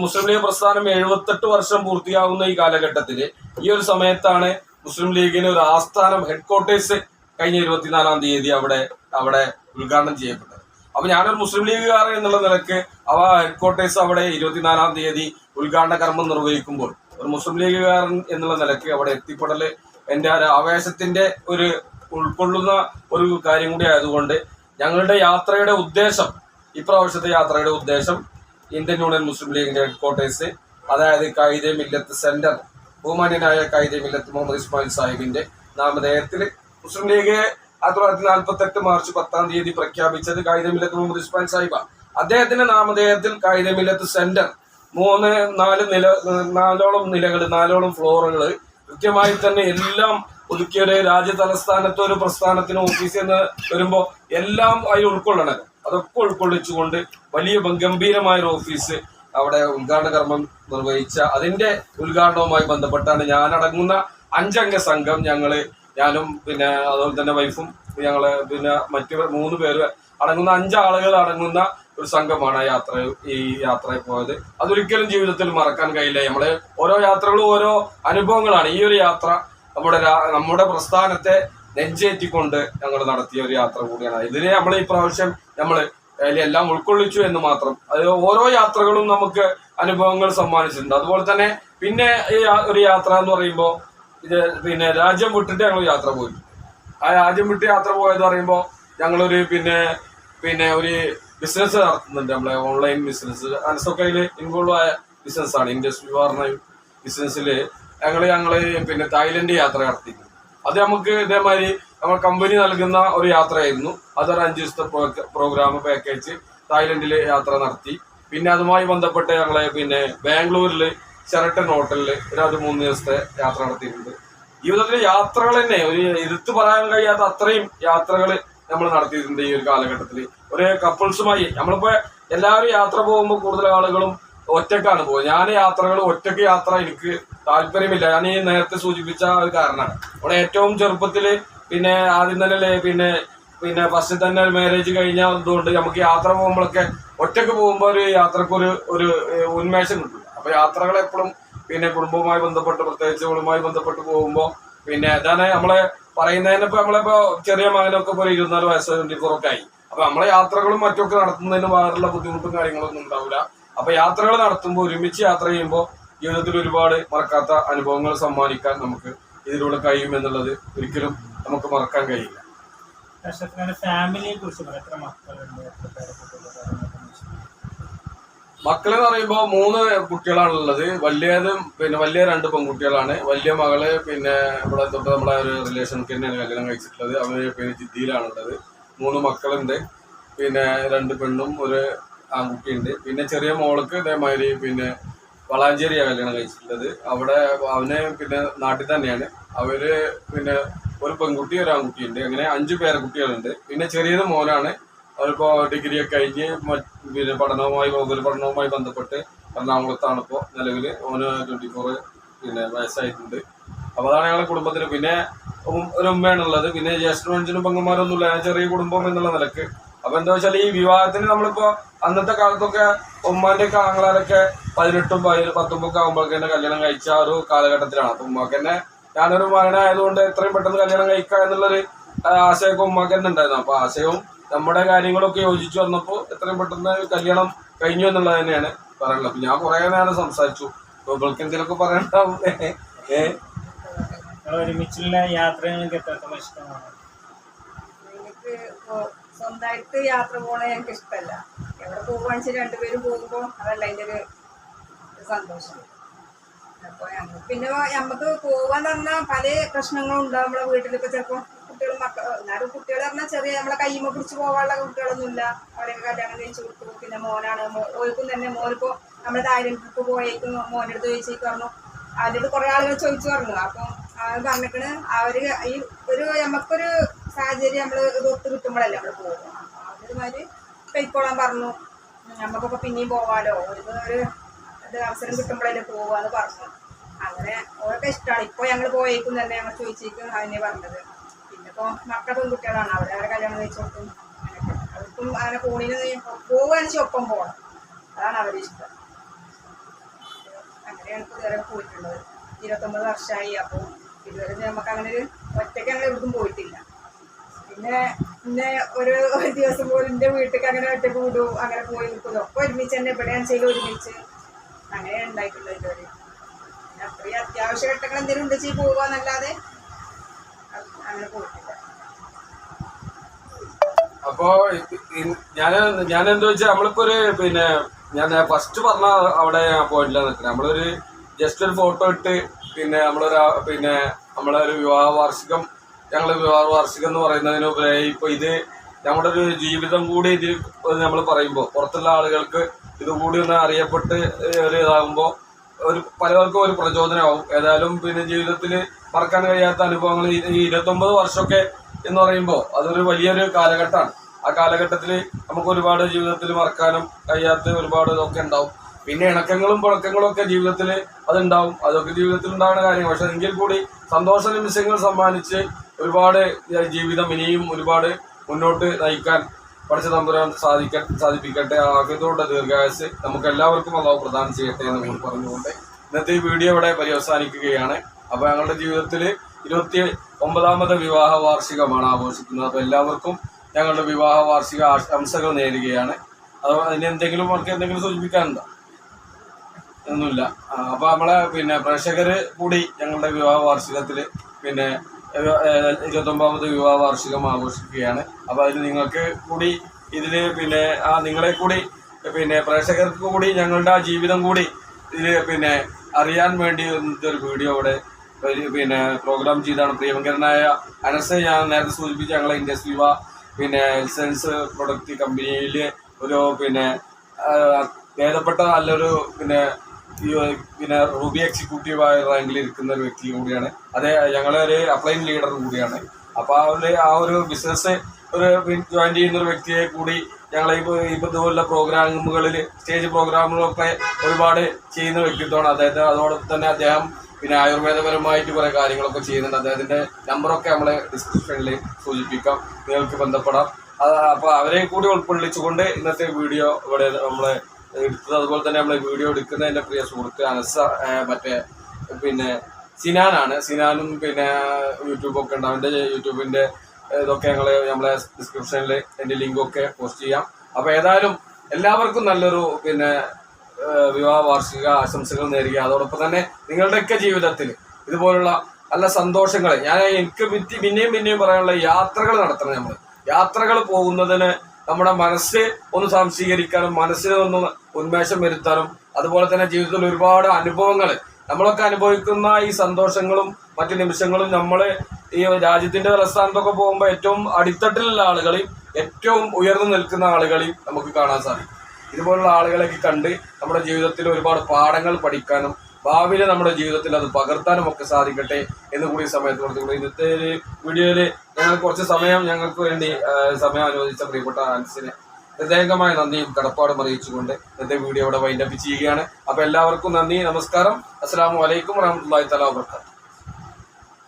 മുസ്ലിം ലീഗ് പ്രസ്ഥാനം എഴുപത്തെട്ട് വർഷം പൂർത്തിയാകുന്ന ഈ കാലഘട്ടത്തിൽ ഈ ഒരു സമയത്താണ് മുസ്ലിം ലീഗിന് ഒരു ആസ്ഥാനം ഹെഡ് ക്വാർട്ടേഴ്സ് കഴിഞ്ഞ ഇരുപത്തിനാലാം തീയതി അവിടെ അവിടെ ഉദ്ഘാടനം ചെയ്യപ്പെട്ടത്. അപ്പൊ ഞാനൊരു മുസ്ലിം ലീഗുകാരൻ എന്നുള്ള നിലയ്ക്ക് അവ ഹെഡ് ക്വാർട്ടേഴ്സ് അവിടെ ഇരുപത്തിനാലാം തീയതി ഉദ്ഘാടന കർമ്മം നിർവഹിക്കുമ്പോൾ ഒരു മുസ്ലിം ലീഗുകാരൻ എന്നുള്ള നിലയ്ക്ക് അവിടെ എത്തിപ്പെടൽ എന്റെ ആവേശത്തിന്റെ ഒരു ഉൾക്കൊള്ളുന്ന ഒരു കാര്യം കൂടി ആയതുകൊണ്ട് ഞങ്ങളുടെ യാത്രയുടെ ഉദ്ദേശം ഇപ്രാവശ്യത്തെ യാത്രയുടെ ഉദ്ദേശം ഇന്ത്യൻ യൂണിയൻ മുസ്ലിം ലീഗിന്റെ ഹെഡ്ക്വാർട്ടേഴ്സ് അതായത് കായിദെ മില്ലത്ത് സെന്റർ ബഹുമാന്യനായ കായിദെ മില്ലത്ത് മുഹമ്മദ് ഇസ്മായിൽ സാഹിബിന്റെ നാമധേയത്തിൽ മുസ്ലിം ലീഗ് ആയിരത്തി തൊള്ളായിരത്തി നാൽപ്പത്തി എട്ട് മാർച്ച് പത്താം തീയതി പ്രഖ്യാപിച്ചത് കായികമില്ലത്ത് മുഹമ്മദ് ഇസ്മായിൽ സാഹിബ. അദ്ദേഹത്തിന്റെ നാമധേയത്തിൽ കായികമില്ലത്ത് സെന്റർ മൂന്ന് നാല് നില നാലോളം നിലകൾ നാലോളം ഫ്ലോറുകൾ കൃത്യമായി തന്നെ എല്ലാം ഒതുക്കിയ ഒരു രാജ്യ തലസ്ഥാനത്ത് ഒരു പ്രസ്ഥാനത്തിന് ഓഫീസിൽ നിന്ന് വരുമ്പോൾ എല്ലാം അതിൽ ഉൾക്കൊള്ളണം. അതൊക്കെ ഉൾക്കൊള്ളിച്ചുകൊണ്ട് വലിയ ഗംഭീരമായ ഒരു ഓഫീസ് അവിടെ ഉദ്ഘാടന കർമ്മം നിർവഹിച്ച അതിന്റെ ഉദ്ഘാടനവുമായി ബന്ധപ്പെട്ടാണ് ഞാൻ അടങ്ങുന്ന അഞ്ചംഗ സംഘം ഞങ്ങൾ ഞാനും പിന്നെ അതുപോലെ തന്നെ വൈഫും ഞങ്ങൾ പിന്നെ മറ്റു മൂന്ന് പേര് അടങ്ങുന്ന അഞ്ചാളുകൾ അടങ്ങുന്ന ഒരു സംഘമാണ് ആ യാത്ര ഈ യാത്രയിൽ പോയത്. അതൊരിക്കലും ജീവിതത്തിൽ മറക്കാൻ കഴിയില്ല. നമ്മൾ ഓരോ യാത്രകളും ഓരോ അനുഭവങ്ങളാണ്. ഈ ഒരു യാത്ര നമ്മുടെ നമ്മുടെ പ്രസ്ഥാനത്തെ നെഞ്ചേറ്റിക്കൊണ്ട് ഞങ്ങൾ നടത്തിയ ഒരു യാത്ര കൂടിയാണ്. ഇതിനെ നമ്മൾ ഈ പ്രാവശ്യം നമ്മൾ എല്ലാം ഉൾക്കൊള്ളിച്ചു എന്ന് മാത്രം. അത് ഓരോ യാത്രകളും നമുക്ക് അനുഭവങ്ങൾ സമ്മാനിച്ചിട്ടുണ്ട്. അതുപോലെ തന്നെ പിന്നെ ഒരു യാത്ര എന്ന് പറയുമ്പോൾ ഇത് പിന്നെ രാജ്യം വിട്ടിട്ട് ഞങ്ങൾ യാത്ര പോയി. ആ രാജ്യം വിട്ട് യാത്ര പോയെന്ന് പറയുമ്പോൾ ഞങ്ങളൊരു പിന്നെ പിന്നെ ഒരു ബിസിനസ് നടത്തുന്നുണ്ട് നമ്മളെ ഓൺലൈൻ ബിസിനസ് അനസൊക്കെ ഇൻവോൾവ് ആയ ബിസിനസ്സാണ് ഇൻഡസ്ട്രി പറഞ്ഞ ബിസിനസ്സിൽ ഞങ്ങൾ ഞങ്ങൾ പിന്നെ തായ്ലൻഡ് യാത്ര നടത്തിയിരുന്നു അത് നമുക്ക് ഇതേമാതിരി നമ്മൾ കമ്പനി നൽകുന്ന ഒരു യാത്രയായിരുന്നു. അതൊരു അഞ്ച് ദിവസത്തെ പ്രോഗ്രാം പാക്കേജ് തായ്ലൻഡിൽ യാത്ര നടത്തി. പിന്നെ അതുമായി ബന്ധപ്പെട്ട് ഞങ്ങളെ പിന്നെ ബാംഗ്ലൂരിൽ ഷെറട്ടൺ ഹോട്ടലിൽ ഒരു അത് മൂന്ന് ദിവസത്തെ യാത്ര നടത്തിയിട്ടുണ്ട്. ജീവിതത്തിലെ യാത്രകൾ തന്നെ ഒരു എടുത്തു പറയാൻ കഴിയാത്ത അത്രയും യാത്രകൾ നമ്മൾ നടത്തിയിട്ടുണ്ട് ഈ ഒരു കാലഘട്ടത്തിൽ ഒരു കപ്പിൾസുമായി നമ്മളിപ്പോ എല്ലാവരും യാത്ര പോകുമ്പോൾ കൂടുതൽ ആളുകളും ഒറ്റക്കാണ് പോകുന്നത് ഞാൻ യാത്രകൾ ഒറ്റയ്ക്ക് യാത്ര എനിക്ക് താല്പര്യമില്ല. ഞാൻ ഈ നേരത്തെ സൂചിപ്പിച്ച ഒരു കാരണമാണ്. അവിടെ ഏറ്റവും ചെറുപ്പത്തിൽ പിന്നെ ആദ്യം തന്നെ പിന്നെ പിന്നെ ഫസ്റ്റ് തന്നെ മാരേജ് കഴിഞ്ഞ ഇതുകൊണ്ട് നമുക്ക് യാത്ര പോകുമ്പോഴൊക്കെ ഒറ്റയ്ക്ക് പോകുമ്പോൾ ഒരു യാത്രക്കൊരു ഒരു ഉന്മേഷം കിട്ടും. അപ്പോൾ യാത്രകൾ എപ്പോഴും പിന്നെ കുടുംബവുമായി ബന്ധപ്പെട്ട് പ്രത്യേകിച്ച് കുടുംബവുമായി ബന്ധപ്പെട്ട് പോകുമ്പോൾ പിന്നെ അതാണ് നമ്മളെ പറയുന്നതിനിപ്പോൾ നമ്മളിപ്പോ ചെറിയ മകനൊക്കെ ഇപ്പോൾ ഇരുപത്തിനാല് വയസ്സ് ഒക്കെ ആയി. അപ്പൊ നമ്മളെ യാത്രകളും മറ്റൊക്കെ നടത്തുന്നതിന് വേറുള്ള ബുദ്ധിമുട്ടും കാര്യങ്ങളൊന്നും ഉണ്ടാവില്ല അപ്പൊ യാത്രകൾ നടത്തുമ്പോൾ ഒരുമിച്ച് യാത്ര ചെയ്യുമ്പോൾ ജീവിതത്തിൽ ഒരുപാട് മറക്കാത്ത അനുഭവങ്ങൾ സമ്മാനിക്കാൻ നമുക്ക് ഇതിലൂടെ കഴിയും എന്നുള്ളത് ഒരിക്കലും നമുക്ക് മറക്കാൻ കഴിയില്ല. ഫാമിലിയെ കുറിച്ച് മക്കളുണ്ട് എത്ര പറയുമ്പോൾ മൂന്ന് കുട്ടികളാണുള്ളത്. വലിയത് പിന്നെ വലിയ രണ്ട് പെൺകുട്ടികളാണ്. വലിയ മകൾ പിന്നെ ഇവിടെ തൊട്ട് നമ്മളെ ഒരു റിലേഷൻക്ക് തന്നെയാണ് കല്യാണം കഴിച്ചിട്ടുള്ളത്. അവർ പിന്നെ ജിദ്ദിയിലാണുള്ളത്. മൂന്ന് മക്കളുണ്ട്. പിന്നെ രണ്ട് പെണ്ണും ഒരു ആൺകുട്ടിയുണ്ട്. പിന്നെ ചെറിയ മോൾക്ക് ഇതേമാതിരി പിന്നെ വളാഞ്ചേരിയാണ് കല്യാണം കഴിച്ചിട്ടുള്ളത്. അവിടെ അവന് പിന്നെ നാട്ടിൽ തന്നെയാണ്. അവർ പിന്നെ ഒരു പെൺകുട്ടി ഒരു ആൺകുട്ടിയുണ്ട്. അങ്ങനെ അഞ്ചു പേരക്കുട്ടികളുണ്ട് പിന്നെ ചെറിയത് മോനാണ്. അവരിപ്പോ ഡിഗ്രി ഒക്കെ കഴിഞ്ഞ് പിന്നെ പഠനവുമായി ഉപരി പഠനവുമായി ബന്ധപ്പെട്ട് എറണാകുളത്താണ് ഇപ്പോൾ നിലവിൽ ഓന് ട്വന്റി ഫോർ പിന്നെ വയസ്സായിട്ടുണ്ട്. അപ്പൊ അതാണ് ഞങ്ങളുടെ കുടുംബത്തിന് പിന്നെ ഒരു ഉമ്മയാണുള്ളത്. പിന്നെ ജ്യേഷ്ഠനും പെങ്ങന്മാരൊന്നുമില്ല. ഞാൻ ചെറിയ കുടുംബം എന്നുള്ള നിലയ്ക്ക് അപ്പൊ എന്താ വെച്ചാൽ ഈ വിവാഹത്തിന് നമ്മളിപ്പോ അന്നത്തെ കാലത്തൊക്കെ ഉമ്മാന്റെ ഒക്കെ ആങ്ങളാരൊക്കെ പതിനെട്ടും പതിന പത്തൊമ്പൊക്കെ ആകുമ്പോഴൊക്കെ കല്യാണം കഴിച്ച ആ ഒരു കാലഘട്ടത്തിലാണ്. അപ്പൊ ഉമ്മാക്ക് തന്നെ ഞാനൊരു മകനായതുകൊണ്ട് എത്രയും പെട്ടെന്ന് കല്യാണം കഴിക്കുക എന്നുള്ളൊരു ആശയമൊക്കെ ഉമ്മാക്ക് തന്നെ ഉണ്ടായിരുന്നു. അപ്പൊ ആശയവും നമ്മുടെ കാര്യങ്ങളൊക്കെ യോജിച്ചു വന്നപ്പോ എത്രയും പെട്ടെന്ന് കല്യാണം കഴിഞ്ഞു എന്നുള്ളത് തന്നെയാണ് പറയുന്നത് അപ്പൊ ഞാൻ കുറെ നേരം സംസാരിച്ചു. അപ്പൊ ഇവൾക്ക് എന്തെങ്കിലുമൊക്കെ പറയണ്ടാവും ഏഹ് ഒരുമിച്ചുള്ള യാത്ര നിങ്ങൾക്ക് എത്രത്തോളം ഇഷ്ടമാണ്? സ്വന്തമായിട്ട് യാത്ര പോകണ എനിക്ക് ഇഷ്ടമല്ല. എവിടെ പോകുകയാണെന്ന് വെച്ചാൽ രണ്ടുപേരും പോകുമ്പോൾ അതല്ല അതിന്റെ ഒരു സന്തോഷം. അപ്പോൾ ഞങ്ങൾ പിന്നെ നമുക്ക് പോകാൻ പറഞ്ഞാൽ പല പ്രശ്നങ്ങളും ഉണ്ടാവും നമ്മളെ വീട്ടിലിപ്പോൾ ചിലപ്പോൾ കുട്ടികൾ മക്കൾ എന്നാലും കുട്ടികൾ പറഞ്ഞാൽ ചെറിയ നമ്മളെ കയ്യുമ്മ പിടിച്ച് പോകാനുള്ള കുട്ടികളൊന്നുമില്ല. അവരൊക്കെ കല്യാണം കഴിച്ചു കൊടുത്തു. പിന്നെ മോനാണ്. ഓർക്കും തന്നെ മോനിപ്പോൾ നമ്മുടെ താരം ട്രിപ്പ് പോയേക്കും മോന്റെ അടുത്ത് ചോദിച്ചേക്ക് പറഞ്ഞു. അതിനോട് കുറേ ആളുകൾ ചോദിച്ചു പറഞ്ഞു. അപ്പം അവർ പറഞ്ഞിക്കണ് അവർ ഈ ഒരു നമുക്കൊരു സാഹചര്യം നമ്മൾ ഇത് ഒത്തു കിട്ടുമ്പോഴല്ലേ നമ്മൾ പോകും അതേമാതിരി കൈക്കോളാൻ പറഞ്ഞു. നമുക്കൊക്കെ പിന്നെയും പോവാലോ ഒരു ഒരു അവസരം കിട്ടുമ്പോഴല്ലേ പോവാന്ന് പറഞ്ഞു. അങ്ങനെ ഓരൊക്കെ ഇഷ്ടമാണ് ഇപ്പോൾ ഞങ്ങൾ പോയേക്കും തന്നെ ഞങ്ങൾ ചോദിച്ചേക്കും അതിനെ പറഞ്ഞത്. പിന്നെ ഇപ്പോൾ മക്കളെ പെൺകുട്ടികളാണ്. അവരെ അവരെ കല്യാണം കഴിച്ചു കൊടുക്കും. അവർക്കും അങ്ങനെ ഫോണിന് പോവുകയാണെന്ന് ഒപ്പം പോകണം. അതാണ് അവരുടെ ഇഷ്ടം. അങ്ങനെയാണ് ഇതുവരെ പോയിട്ടുള്ളത്. ഇരുപത്തൊമ്പത് വർഷമായി. അപ്പോൾ ഇതുവരെ നമുക്ക് അങ്ങനെ ഒരു ഒറ്റയ്ക്ക് അങ്ങനെ എവിടേക്കും പോയിട്ടില്ല. പിന്നെ പിന്നെ ഒരു (laughs) ദിവസം പോലും എന്റെ വീട്ടിൽ അങ്ങനെ ഒറ്റ വിടും അങ്ങനെ പോയി നിൽക്കുന്നു. ഒക്കെ ഒരുമിച്ച് തന്നെ എവിടെയാണെന്ന് ചെയ്യലും ഒരുമിച്ച്? അങ്ങനെ ഉണ്ടായിട്ടുള്ളത് ഇതുവരെ. പിന്നെ അത്രയും അത്യാവശ്യ ഘട്ടങ്ങൾ എന്തെങ്കിലും ഉണ്ട് ചെയ്ത് പോവാന്നല്ലാതെ അങ്ങനെ പോയിട്ടില്ല. അപ്പോ ഞാൻ ഞാൻ എന്താ വെച്ചാൽ നമ്മളിപ്പോ ഒരു പിന്നെ ഞാൻ ഫസ്റ്റ് പറഞ്ഞ അവിടെ ഞാൻ പോയിട്ടില്ല നിൽക്കുന്നത്. നമ്മളൊരു ജസ്റ്റ് ഒരു ഫോട്ടോ ഇട്ട് പിന്നെ നമ്മളൊരു പിന്നെ നമ്മളെ ഒരു വിവാഹ വാർഷികം ഞങ്ങൾ വിവാഹ വാർഷികം എന്ന് പറയുന്നതിനുപരി ഇപ്പൊ ഇത് നമ്മുടെ ഒരു ജീവിതം കൂടി ഇതിൽ നമ്മൾ പറയുമ്പോൾ പുറത്തുള്ള ആളുകൾക്ക് ഇതുകൂടി ഒന്ന് അറിയപ്പെട്ട് ഒരു ഇതാകുമ്പോൾ ഒരു പലർക്കും ഒരു പ്രചോദനമാവും. ഏതായാലും പിന്നെ ജീവിതത്തിൽ മറക്കാൻ കഴിയാത്ത അനുഭവങ്ങൾ ഈ ഇരുപത്തൊമ്പത് വർഷമൊക്കെ എന്ന് പറയുമ്പോൾ അതൊരു വലിയൊരു കാലഘട്ടമാണ്. ആ കാലഘട്ടത്തിൽ നമുക്ക് ഒരുപാട് ജീവിതത്തിൽ മറക്കാനും കഴിയാത്ത ഒരുപാട് ഇതൊക്കെ ഉണ്ടാവും. പിന്നെ ഇണക്കങ്ങളും പുഴക്കങ്ങളും ഒക്കെ ജീവിതത്തിൽ അതുണ്ടാവും. അതൊക്കെ ജീവിതത്തിൽ ഉണ്ടാകുന്ന കാര്യം പക്ഷെ എങ്കിൽ കൂടി സന്തോഷ നിമിഷങ്ങൾ സമ്മാനിച്ച് ഒരുപാട് ജീവിതം ഇനിയും ഒരുപാട് മുന്നോട്ട് നയിക്കാൻ പഠിച്ച തമ്പുരാൻ സാധിക്കാൻ സാധിപ്പിക്കട്ടെ. ആഗ്രഹത്തോടെ ദീർഘായുസ് നമുക്ക് എല്ലാവർക്കും അള്ളാഹു പ്രദാനം ചെയ്യട്ടെ എന്ന് പറഞ്ഞുകൊണ്ട് ഇന്നത്തെ ഈ വീഡിയോ ഇവിടെ പര്യവസാനിക്കുകയാണ്. അപ്പോൾ ഞങ്ങളുടെ ജീവിതത്തിൽ ഇരുപത്തി ഒമ്പതാമത് വിവാഹ വാർഷികമാണ് ആഘോഷിക്കുന്നത്. അപ്പൊ എല്ലാവർക്കും ഞങ്ങളുടെ വിവാഹ വാർഷിക ആശംസകൾ നേരുകയാണ്. അത് അതിന് എന്തെങ്കിലും അവർക്ക് എന്തെങ്കിലും സൂചിപ്പിക്കാനുണ്ടോ? ഒന്നുമില്ല. അപ്പോൾ അപ്പൊ നമ്മളെ പിന്നെ പ്രേക്ഷകര് കൂടി ഞങ്ങളുടെ വിവാഹ വാർഷികത്തിൽ പിന്നെ ഇരുപത്തി ഒമ്പതാമത് വിവാഹ വാർഷികം ആഘോഷിക്കുകയാണ്. അപ്പൊ അതിന് നിങ്ങൾക്ക് കൂടി ഇതിൽ പിന്നെ ആ നിങ്ങളെ കൂടി പിന്നെ പ്രേക്ഷകർക്ക് കൂടി ഞങ്ങളുടെ ആ ജീവിതം കൂടി ഇതിൽ പിന്നെ അറിയാൻ വേണ്ടി ഒരു വീഡിയോ ഇവിടെ പിന്നെ പ്രോഗ്രാം ചെയ്താണ് പ്രിയങ്കരനായ അനസ് ഞാൻ നേരത്തെ സൂചിപ്പിച്ച ഞങ്ങളെ ഇൻഡസ്ട്രി വിവ പിന്നെ ലിസൻസ് പ്രൊഡക്റ്റ് കമ്പനിയിൽ ഒരു പിന്നെ ഭേദപ്പെട്ട നല്ലൊരു പിന്നെ ഈ പിന്നെ റൂബി എക്സിക്യൂട്ടീവായ റാങ്കിൽ ഇരിക്കുന്ന ഒരു വ്യക്തി കൂടിയാണ്. അതെ ഞങ്ങളെ ഒരു അപ്ലൈൻ ലീഡർ കൂടിയാണ്. അപ്പൊ ആ ഒരു ആ ഒരു ബിസിനസ് ഒരു ജോയിൻ ചെയ്യുന്ന ഒരു വ്യക്തിയെ കൂടി ഞങ്ങൾ ഇപ്പൊ ഇപ്പോൾ ഇതുപോലുള്ള പ്രോഗ്രാമുകളിൽ സ്റ്റേജ് പ്രോഗ്രാമുകളൊക്കെ ഒരുപാട് ചെയ്യുന്ന വ്യക്തിത്വമാണ് അദ്ദേഹത്തെ. അതോടൊപ്പം തന്നെ അദ്ദേഹം പിന്നെ ആയുർവേദപരമായിട്ട് കുറേ കാര്യങ്ങളൊക്കെ ചെയ്യുന്നുണ്ട്. അദ്ദേഹത്തിന്റെ നമ്പറൊക്കെ നമ്മളെ ഡിസ്ക്രിപ്ഷനിൽ സൂചിപ്പിക്കാം. നിങ്ങൾക്ക് ബന്ധപ്പെടാം. അപ്പോൾ അപ്പൊ അവരെ കൂടി ഉൾക്കൊള്ളിച്ചുകൊണ്ട് ഇന്നത്തെ വീഡിയോ ഇവിടെ നമ്മളെ എടുത്തത്. അതുപോലെ തന്നെ നമ്മളെ വീഡിയോ എടുക്കുന്ന എന്റെ പ്രിയ സുഹൃത്ത് അനസ മറ്റേ പിന്നെ സിനാനാണ് സിനാനും പിന്നെ യൂട്യൂബൊക്കെ ഉണ്ട്. അവന്റെ യൂട്യൂബിന്റെ ഇതൊക്കെ ഞങ്ങൾ നമ്മളെ ഡിസ്ക്രിപ്ഷനിൽ എന്റെ ലിങ്കൊക്കെ പോസ്റ്റ് ചെയ്യാം. അപ്പോൾ ഏതായാലും എല്ലാവർക്കും നല്ലൊരു പിന്നെ വിവാഹ വാർഷിക ആശംസകൾ നേരുക അതോടൊപ്പം തന്നെ നിങ്ങളുടെയൊക്കെ ജീവിതത്തിൽ ഇതുപോലുള്ള നല്ല സന്തോഷങ്ങൾ ഞാൻ എനിക്ക് പിന്നെയും പിന്നെയും പറയാനുള്ള യാത്രകൾ നടത്തണം നമ്മൾ യാത്രകൾ പോകുന്നതിന് നമ്മുടെ മനസ്സ് ഒന്ന് സംശീകരിക്കാനും മനസ്സിന് ഒന്ന് ഉന്മേഷം വരുത്താനും അതുപോലെ തന്നെ ജീവിതത്തിൽ ഒരുപാട് അനുഭവങ്ങൾ നമ്മളൊക്കെ അനുഭവിക്കുന്ന ഈ സന്തോഷങ്ങളും മറ്റു നിമിഷങ്ങളും നമ്മൾ ഈ രാജ്യത്തിന്റെ തലസ്ഥാനത്തൊക്കെ പോകുമ്പോൾ ഏറ്റവും അടിത്തട്ടിലുള്ള ആളുകളെയും ഏറ്റവും ഉയർന്നു നിൽക്കുന്ന ആളുകളെയും നമുക്ക് കാണാൻ സാധിക്കും. ഇതുപോലുള്ള ആളുകളെയൊക്കെ കണ്ട് നമ്മുടെ ജീവിതത്തിൽ ഒരുപാട് പാഠങ്ങൾ പഠിക്കാനും ഭാവിയിൽ നമ്മുടെ ജീവിതത്തിൽ അത് പകർത്താനും ഒക്കെ സാധിക്കട്ടെ എന്ന് കൂടി സമയത്ത് കൊടുത്തുകൊണ്ട് ഇന്നത്തെ ഒരു വീഡിയോയിൽ ഞങ്ങൾ കുറച്ച് സമയം ഞങ്ങൾക്ക് വേണ്ടി സമയം അനുവദിച്ച പ്രിയപ്പെട്ട ആൻസിനെ പ്രത്യേകമായ നന്ദിയും കടപ്പാടും അറിയിച്ചുകൊണ്ട് ഇന്നത്തെ വീഡിയോ ഇവിടെ വൈൻഡപ്പ് ചെയ്യുകയാണ്. അപ്പൊ എല്ലാവർക്കും നന്ദി നമസ്കാരം. അസ്സാം വലൈക്കും വറഹമുല്ലാ തലാ വാബർക്കാത്തു